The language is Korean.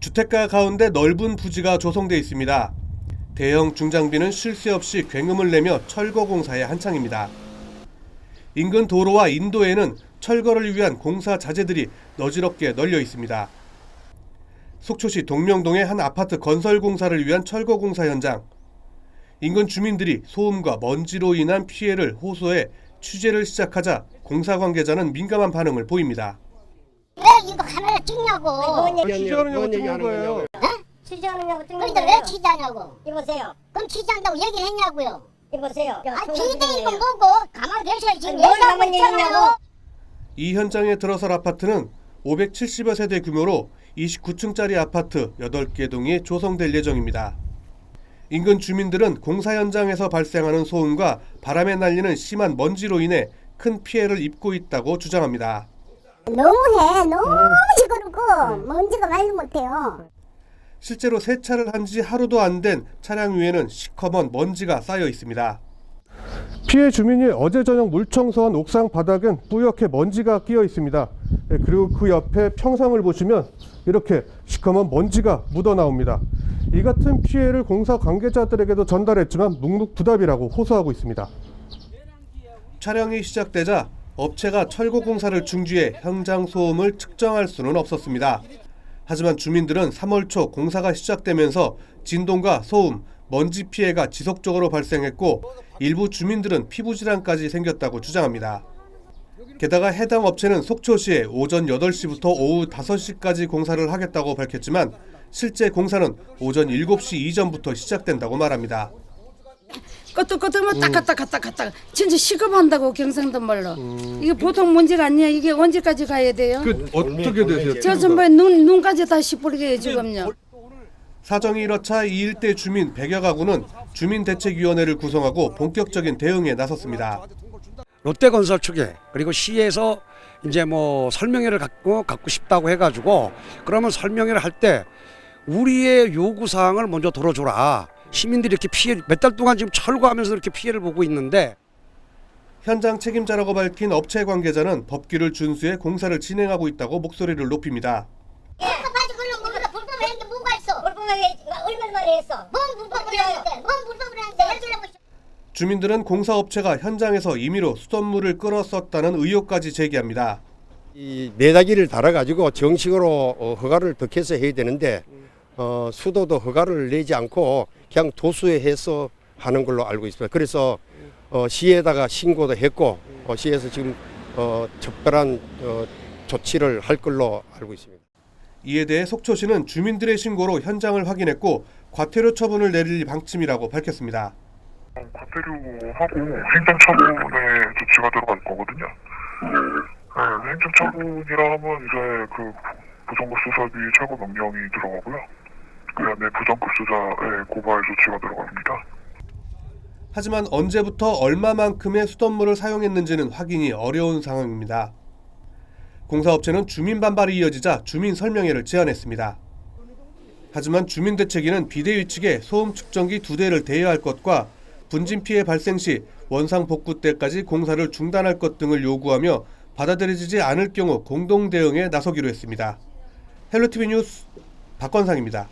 주택가 가운데 넓은 부지가 조성돼 있습니다. 대형 중장비는 쉴 새 없이 굉음을 내며 철거 공사에 한창입니다. 인근 도로와 인도에는 철거를 위한 공사 자재들이 너지럽게 널려 있습니다. 속초시 동명동의 한 아파트 건설 공사를 위한 철거 공사 현장. 인근 주민들이 소음과 먼지로 인한 피해를 호소해 취재를 시작하자 공사 관계자는 민감한 반응을 보입니다. 왜 이거 카메라 찍냐고. 뭔 얘기, 취재하느냐고 뭔 찍는 얘기하는 거예요. 거냐고요. 취재하느냐고 찍는 그런데 거예요. 왜 취재하냐고. 이보세요. 그럼 취재한다고 얘기를 했냐고요. 이보세요. 아, 비대 이거 뭐고 가만 계셔야지. 지금 뭘 얘기하고 가만히 있잖아요. 이 현장에 들어설 아파트는 570여 세대 규모로 29층짜리 아파트 8개 동이 조성될 예정입니다. 인근 주민들은 공사 현장에서 발생하는 소음과 바람에 날리는 심한 먼지로 인해 큰 피해를 입고 있다고 주장합니다. 너무해. 너무 시끄럽고 먼지가 말도 못해요. 실제로 세차를 한 지 하루도 안 된 차량 위에는 시커먼 먼지가 쌓여 있습니다. 피해 주민이 어제 저녁 물 청소한 옥상 바닥엔 뿌옇게 먼지가 끼어 있습니다. 예, 그리고 그 옆에 평상을 보시면 이렇게 시커먼 먼지가 묻어 나옵니다. 이 같은 피해를 공사 관계자들에게도 전달했지만 묵묵부답이라고 호소하고 있습니다. 촬영이 시작되자 업체가 철거 공사를 중지해 현장 소음을 측정할 수는 없었습니다. 하지만 주민들은 3월 초 공사가 시작되면서 진동과 소음, 먼지 피해가 지속적으로 발생했고 일부 주민들은 피부 질환까지 생겼다고 주장합니다. 게다가 해당 업체는 속초시에 오전 8시부터 오후 5시까지 공사를 하겠다고 밝혔지만 실제 공사는 오전 7시 이전부터 시작된다고 말합니다. 끄떡끄떡만 따까따까따까따 진짜 시급한다고 경상도 말로 이게 보통 문제가 아니야 이게 언제까지 가야 돼요? 그 어떻게 되세요? 저 전부에 눈 눈까지 다 시뻘게 지금요. 사정이 이렇자 이 일대 주민 100여 가구는 주민대책위원회를 구성하고 본격적인 대응에 나섰습니다. 롯데건설 측에 그리고 시에서 이제 뭐 설명회를 갖고 갖고 싶다고 해가지고 그러면 설명회를 할 때 우리의 요구 사항을 먼저 들어줘라. 시민들이 이렇게 피해 몇 달 동안 지금 철거하면서 이렇게 피해를 보고 있는데 현장 책임자라고 밝힌 업체 관계자는 법규를 준수해 공사를 진행하고 있다고 목소리를 높입니다. 해주려고 있어. 주민들은 공사업체가 현장에서 임의로 수돗물을 끌었었다는 의혹까지 제기합니다. 이 메다기를 달아가지고 정식으로 어, 허가를 덕해서 해야 되는데 어, 수도도 허가를 내지 않고 그냥 도수에 해서 하는 걸로 알고 있습니다. 그래서 어, 시에다가 신고도 했고 어, 시에서 지금 어, 적절한 어, 조치를 할 걸로 알고 있습니다. 이에 대해 속초시는 주민들의 신고로 현장을 확인했고 과태료 처분을 내릴 방침이라고 밝혔습니다. 과태료하고 행정처분의 조치가 들어갈 거거든요. 네, 행정처분이라 하면 이제 그 부정급 수사비 최고 명령이 들어가고요. 그다음에 부정급 수사의 고발 조치가 들어갑니다. 하지만 언제부터 얼마만큼의 수돗물을 사용했는지는 확인이 어려운 상황입니다. 공사업체는 주민 반발이 이어지자 주민 설명회를 제안했습니다. 하지만 주민대책위는 비대위 측에 소음 측정기 두 대를 대여할 것과 분진 피해 발생 시 원상 복구 때까지 공사를 중단할 것 등을 요구하며 받아들여지지 않을 경우 공동 대응에 나서기로 했습니다. 헬로티비 뉴스 박건상입니다.